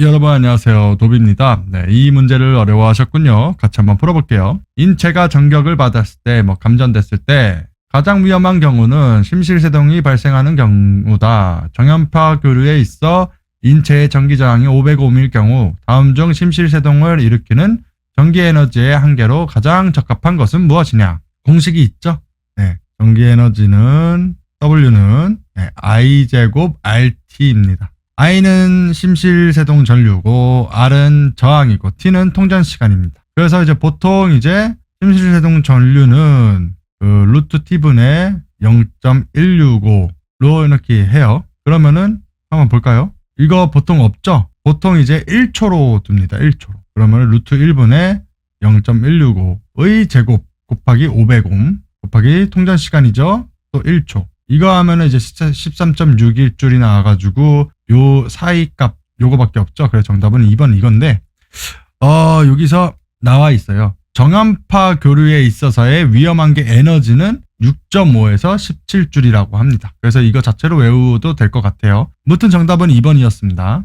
여러분 안녕하세요. 도비입니다. 네, 이 문제를 어려워하셨군요. 같이 한번 풀어볼게요. 인체가 전격을 받았을 때, 뭐 감전됐을 때 가장 위험한 경우는 심실세동이 발생하는 경우다. 정연파 교류에 있어 인체의 전기 저항이 505밀 경우 다음 중 심실세동을 일으키는 전기 에너지의 한계로 가장 적합한 것은 무엇이냐? 공식이 있죠? 네, 전기 에너지는 W는 네, I 제곱 RT입니다. I는 심실세동 전류고 R은 저항이고 T는 통전 시간입니다. 그래서 이제 보통 이제 심실세동 전류는 그 루트 T분의 0.165로 이렇게 해요. 그러면은 한번 볼까요? 이거 보통 없죠? 보통 이제 1초로 둡니다. 1초로. 그러면 루트 1분의 0.165의 제곱 곱하기 500옴 곱하기 통전 시간이죠. 또 1초. 이거 하면은 이제 13.61줄이 나와가지고 요 사이 값 요거밖에 없죠. 그래서 정답은 2번 이건데 어 여기서 나와 있어요. 정연파 교류에 있어서의 위험한 게 에너지는 6.5에서 17줄이라고 합니다. 그래서 이거 자체로 외우도 될 것 같아요. 무튼 정답은 2번이었습니다.